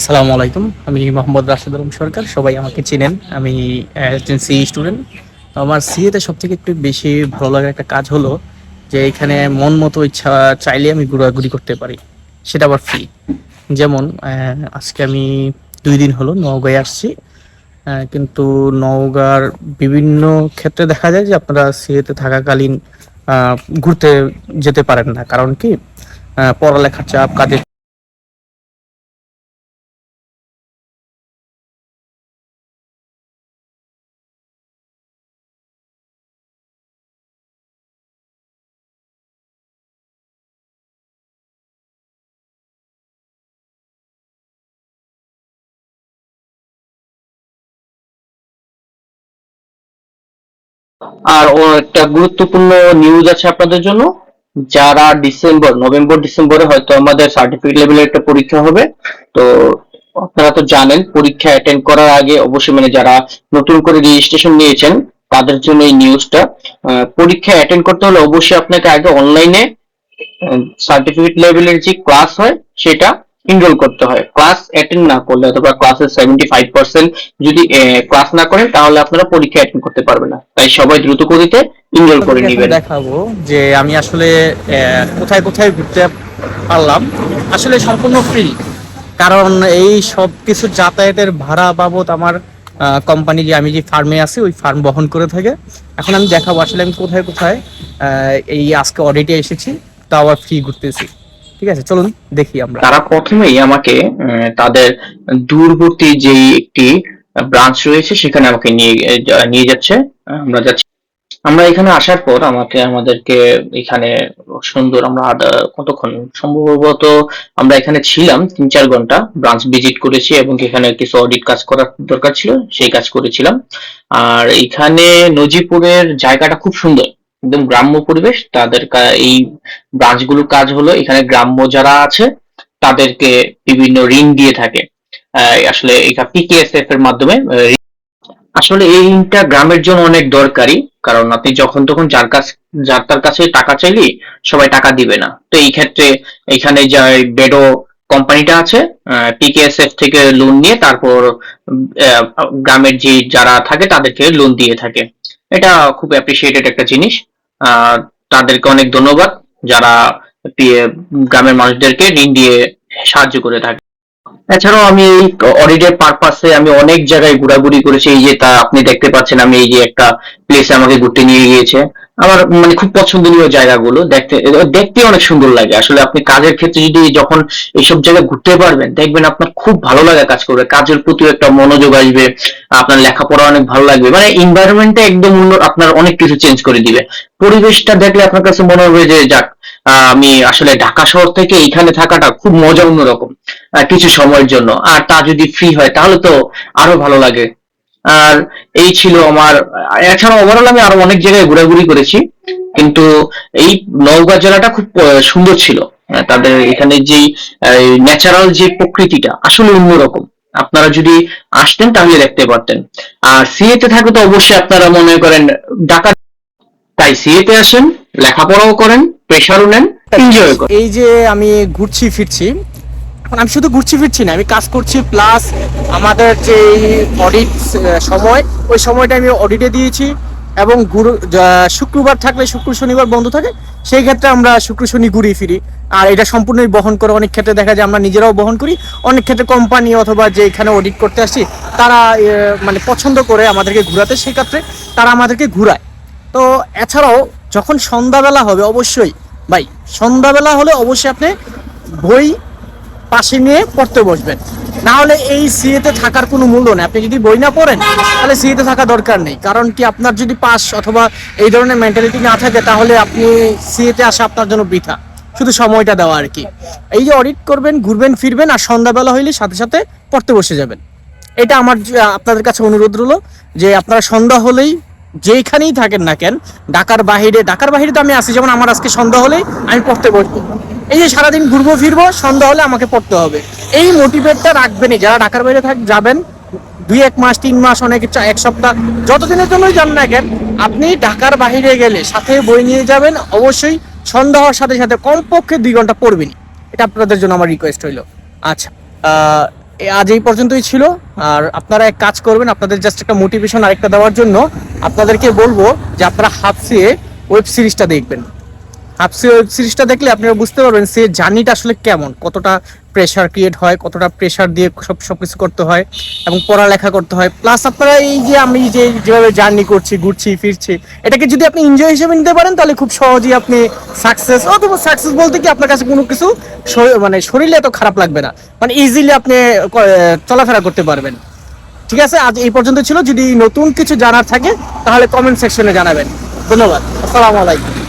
আসসালামু আলাইকুম। আমি মোহাম্মদ রাশেদ আলম সরকার, সবাই আমাকে চেনেন। আমি এজেন্সি স্টুডেন্ট। আমার সিএতে সব থেকে একটু বেশি ভালো লাগার একটা কাজ হলো যে এখানে মন মতো ইচ্ছা চাইলে আমি ঘোরাঘুরি করতে পারি। সেটা আবার ফ্রি যেমন আজকে আমি দুই দিন হলো নওগাঁয় আসছি। কিন্তু নওগাঁর বিভিন্ন ক্ষেত্রে দেখা যায় যে আপনারা সিএতে থাকাকালীন ঘুরতে যেতে পারেন না। কারণ কি? পড়ালেখার চাপ, কাজের আর ও একটা গুরুত্বপূর্ণ নিউজ আছে আপনাদের জন্য, যারা ডিসেম্বর, নভেম্বর, ডিসেম্বরে হয়তো আমাদের সার্টিফিকেট লেভেলের একটা পরীক্ষা হবে। তো আপনারা তো জানেন, পরীক্ষা অ্যাটেন্ড করার আগে অবশ্যই মানে যারা নতুন করে রেজিস্ট্রেশন নিয়েছেন, তাদের জন্য এই নিউজটা পরীক্ষা অ্যাটেন্ড করতে হলে অবশ্যই আপনাকে আগে অনলাইনে সার্টিফিকেট লেভেলের যে ক্লাস হয়, সেটা এনরোল করতে হয়। ক্লাস অ্যাটেন্ড না করলে অথবা ক্লাসের সেভেন্টি ফাইভ পার্সেন্ট যদি ক্লাস না করেন তাহলে আপনারা পরীক্ষা অ্যাটেন্ড করতে পারবেন না। তাই সবাই দ্রুত গতিতে এনরোল করে নেবেন। দেখাবো যে আমি আসলে কোথায় কোথায় ঘুরতে পারলাম। আসলে সম্পূর্ণ ফ্রি কারণ এই সব কিছু যাতায়াতের ভাড়া বাবদ আমার কোম্পানি যে আমি যে ফার্মে আছি ওই ফার্ম বহন করে থাকে। এখন আমি দেখাবো আসলে আমি কোথায় কোথায় এই আজকে অডিটে এসেছি তা আবার ফ্রি ঘুরতেছি। ঠিক আছে, চলুন দেখি আমরা। তারা প্রথমেই আমাকে তাদের দূরবর্তী যে একটি ব্রাঞ্চ রয়েছে, সেখানে আমাকে নিয়ে নিয়ে যাচ্ছে। আমরা যাচ্ছি। আমরা এখানে আসার পর আমাকে, আমাদেরকে এখানে সুন্দর আমরা কতক্ষণ? সম্ভবত আমরা এখানে ছিলাম তিন চার ঘণ্টা ব্রাঞ্চ ভিজিট করেছি এবং এখানে কিছু অডিট কাজ করার দরকার ছিল, সেই কাজ করেছিলাম। আর এখানে নজিপুরের জায়গাটা খুব সুন্দর। একদম গ্রাম্য পরিবেশ, তাদের এই ব্রাঞ্চগুলোর কাজ হলো এখানে গ্রাম্য যারা আছে, তাদেরকে বিভিন্ন ঋণ দিয়ে থাকে। আসলে এটা পিকেএসএফ এর মাধ্যমে আসলে এই ঋণটা গ্রামের জন্য অনেক দরকারি, কারণ আপনি যখন তখন যার কাছ, যার তার কাছে টাকা চাইলি, সবাই টাকা দিবে না। তো এই ক্ষেত্রে এখানে যে বেডো কোম্পানিটা আছে পিকেএসএফ থেকে লোন নিয়ে তারপর গ্রামের যে যারা থাকে তাদেরকে লোন দিয়ে থাকে। এটা খুব অ্যাপ্রিসিয়েটেড একটা জিনিস। তাদেরকে অনেক ধন্যবাদ যারা গ্রামের মানুষদেরকে ঋণ দিয়ে সাহায্য করে থাকে। এছাড়াও আমি এই অডিটের পারপাসে আমি অনেক জায়গায় ঘোরাঘুরি করেছি। এই যে তা আপনি দেখতে পাচ্ছেন, আমি এই যে একটা প্লেসে আমাকে ঘুরতে নিয়ে গিয়েছে। আমার মানে খুব পছন্দনীয় জায়গাগুলো দেখতে দেখতে অনেক সুন্দর লাগে। আসলে আপনি কাজের ক্ষেত্রে যদি যখন এইসব জায়গায় ঘুরতে পারবেন, দেখবেন আপনার খুব ভালো লাগা কাজ করবে। কাজের প্রতি একটা মনোযোগ আসবে, আপনার লেখাপড়া অনেক ভালো লাগবে। মানে এনভায়রনমেন্টটা একদম অন্য আপনার অনেক কিছু চেঞ্জ করে দিবে। পরিবেশটা দেখলে আপনার কাছে মনে হবে যে, যাক আমি আসলে ঢাকা শহর থেকে এখানে থাকাটা খুব মজা অন্যরকম। কিছু সময়ের জন্য। আর তা যদি ফ্রি হয় তাহলে তো আরও ভালো লাগে। আর এই ছিল আমার এছাড়া ওভারঅল আমি আরও অনেক জায়গায় ঘোরাঘুরি করেছি। কিন্তু এই নওগাঁ জেলাটা খুব সুন্দর ছিল। আহ, তাদের এখানে যে ন্যাচারাল যে প্রকৃতিটা আসলে অন্যরকম। আপনারা যদি আসতেন তাহলে দেখতে পারতেন। আর সিএতে থাকলে তো অবশ্যই আপনারা মনে করেন ঢাকা তাই সিএতে আসেন লেখাপড়াও করেন প্রেশারও নেন এনজয় করেন। এই যে আমি ঘুরছি ফিরছি এখন আমি শুধু ঘুরছি ফিরছি না, আমি কাজ করছি প্লাস আমাদের যে অডিট সময়, ওই সময়টা আমি অডিটে দিয়েছি এবং গুরু শুক্রবার থাকলে শুক্র, শনিবার বন্ধ থাকে, সেই ক্ষেত্রে আমরা শুক্র, শনি ঘুরি ফিরি। আর এটা সম্পূর্ণই বহন করে অনেক ক্ষেত্রে দেখা যায় আমরা নিজেরাও বহন করি। অনেক ক্ষেত্রে কোম্পানি অথবা যে এখানে অডিট করতে আসছি, তারা মানে পছন্দ করে আমাদেরকে ঘুরাতে, সেই ক্ষেত্রে তারা আমাদেরকে ঘুরায়। তো এছাড়াও যখন সন্ধ্যাবেলা হবে, অবশ্যই, ভাই, সন্ধ্যাবেলা হলে অবশ্যই আপনি বই পাশে নিয়ে পড়তে বসবেন। না হলে এই সিএতে থাকার কোনো মূল্য নেই। আপনি যদি বই না পড়েন, তাহলে সিএতে থাকা দরকার নেই। কারণ কি, আপনার যদি পাস অথবা এই ধরনের মেন্টালিটি না থাকে, তাহলে আপনি সিএতে আসা আপনার জন্য বৃথা। শুধু সময়টা দেওয়া আর কি। এই যে অডিট করবেন, ঘুরবেন, ফিরবেন আর সন্ধ্যাবেলা হইলে সাথে সাথে পড়তে বসে যাবেন। এটা আমার আপনাদের কাছে অনুরোধ রইল যে আপনারা সন্ধ্যা হলেই যেখানেই থাকেন না কেন, ঢাকার বাহিরে ঢাকার বাহিরে তো আমি আসি, যেমন আমার আজকে সন্ধ্যা হলেই আমি পড়তে বসবো এই যে সারাদিন ঘুরবো ফিরবো, সন্ধ্যা হলে আমাকে পড়তে হবে। এই মোটিভেটটা রাখবেনই। যারা ঢাকার বাইরে থাক যাবেন, দুই এক মাস, তিন মাস, অনেক এক সপ্তাহ, যতদিনের জন্যই যান না কেন, আপনি ঢাকার বাহিরে গেলে সাথে বই নিয়ে যাবেন। অবশ্যই সন্ধ্যা হওয়ার সাথে সাথে কমপক্ষে দুই ঘণ্টা পড়বেনই। এটা আপনাদের জন্য আমার রিকোয়েস্ট হইল। আচ্ছা আজ এই পর্যন্তই ছিল। আর আপনারা এক কাজ করবেন, আপনাদের জাস্ট একটা মোটিভেশন আরেকটা দেওয়ার জন্য আপনাদেরকে বলব যে আপনারা হাফসিয়ে ওয়েব সিরিজটা দেখবেন। হাফসি ওয়েব সিরিজটা দেখলে আপনারা বুঝতে পারবেন সে জার্নিটা আসলে কেমন, কতটা প্রেশার ক্রিয়েট হয়, কতটা প্রেশার দিয়ে সব সবকিছু করতে হয় এবং পড়ালেখা করতে হয়। প্লাস আপনারা এই যে আমি যে, যেভাবে জার্নি করছি, ঘুরছি, ফিরছি, এটাকে যদি আপনি এনজয় হিসেবে নিতে পারেন, তাহলে খুব সহজেই আপনি সাকসেস অথবা সাকসেস বলতে কি আপনার কাছে কোনো কিছু মানে শরীরে এত খারাপ লাগবে না। মানে ইজিলি আপনি চলাফেরা করতে পারবেন। ঠিক আছে? আজ এই পর্যন্ত ছিল। যদি নতুন কিছু জানার থাকে, তাহলে কমেন্ট সেকশনে জানাবেন। ধন্যবাদ। আসসালামু আলাইকুম।